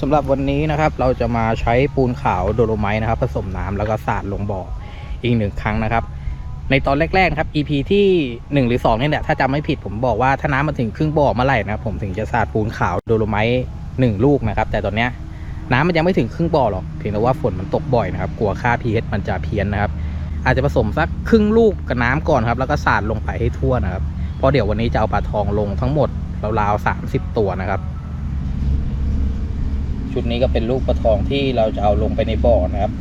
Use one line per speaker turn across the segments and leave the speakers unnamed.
สำหรับวันนี้นะครับเราจะมาใช้ปูนขาวโดโลไมต์นะครับ ผสมน้ำแล้วก็สาดลงบ่ออีกหนึ่งครั้งนะครับ ในตอนแรกๆนะครับ EP ที่ 1 หรือ2เนี่ยแหละถ้าจำไม่ผิดผมบอกว่าถ้าน้ำมาถึงครึ่งบ่อเมื่อไหร่นะครับผมถึงจะสาดปูนขาวโดโลไมต์หนึ่งลูกนะครับ แต่ตอนเนี้ยน้ำมันยังไม่ถึงครึ่งบ่อหรอกเพียงแต่ว่าฝนมันตกบ่อยนะครับกลัวค่า pH มันจะเพี้ยนนะครับอาจจะผสมสักครึ่งลูกกับน้ำก่อนครับ แล้วก็สาดลงไปให้ทั่วนะครับเพราะเดี๋ยววันนี้จะเอาปลาทองลงทั้งหมดราวๆสามสิบตัวนะครับ ชุดนี้ก็เป็นลูกปลาทองที่เราจะเอาลงไปในบ่อนะครับ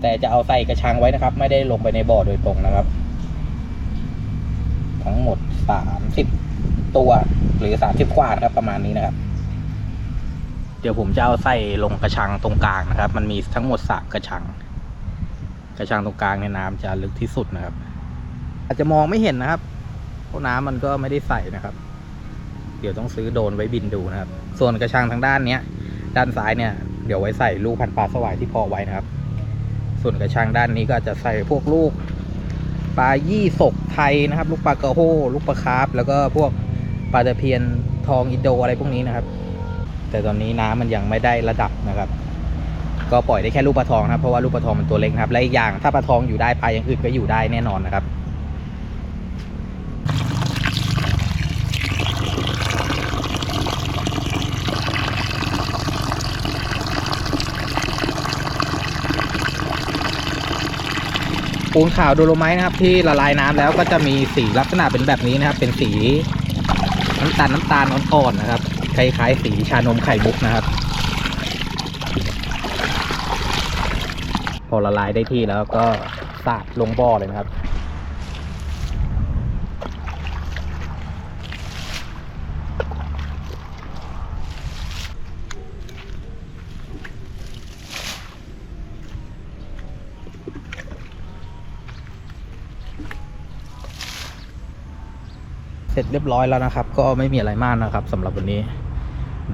แต่จะเอาใส่กระชังไว้นะครับ ไม่ได้ลงไปในบ่อโดยตรงนะครับ ทั้งหมดสามสิบตัวหรือสามสิบกว่านะครับประมาณนี้นะครับ เดี๋ยวผมจะเอาใส่ลงกระชังตรงกลางนะครับ มันมีทั้งหมดสามกระชัง กระชังตรงกลางเนี่ยน้ำจะลึกที่สุดนะครับ อาจจะมองไม่เห็นนะครับเพราะน้ำมันก็ไม่ได้ใส่นะครับ เดี๋ยวต้องซื้อโดนไว้บินดูนะครับ ส่วนกระชังทางด้านเนี้ย ด้านซ้ายเนี่ย เดี๋ยวไว้ใส่ลูกพันปลาสวายที่พอไว้นะครับ ส่วนกระชังด้านนี้ก็จะใส่พวกลูกปลายี่สกไทยนะครับ ลูกปลากระโฮลูกปลาคาร์ฟแล้วก็พวกปลาตะเพียนทองอินโดอะไรพวกนี้นะครับ แต่ตอนนี้น้ำมันยังไม่ได้ระดับนะครับ ก็ปล่อยได้แค่ลูกปลาทองนะครับเพราะว่าลูกปลาทองมันตัวเล็กนะครับและอีกอย่างถ้าปลาทองอยู่ได้ปลาอย่างอื่นก็อยู่ได้แน่นอนนะครับ ปูนขาวโดโลไมต์นะครับ ที่ละลายน้ำแล้วก็จะมีสีลักษณะเป็นแบบนี้นะครับ เป็นสีน้ำตาลน้ำตาลอ่อนๆนะครับคล้ายๆสีชานมไข่มุกนะครับ พอละลายได้ที่แล้วก็สาดลงบ่อเลยนะครับ ร็จเรียบร้อยแล้วนะครับ ก็ไม่มีอะไรมากนะครับสำหรับวันนี้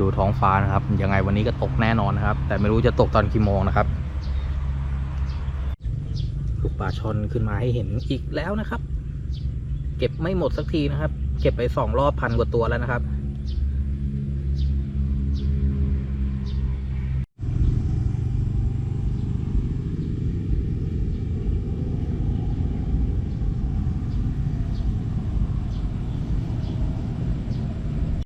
ดูท้องฟ้านะครับ ยังไงวันนี้ก็ตกแน่นอนนะครับ แต่ไม่รู้จะตกตอนกี่โมงนะครับลูกปลาช่อนขึ้นมาให้เห็นอีกแล้วนะครับ เก็บไม่หมดสักทีนะครับ เก็บไปสองรอบพันกว่าตัวแล้วนะครับ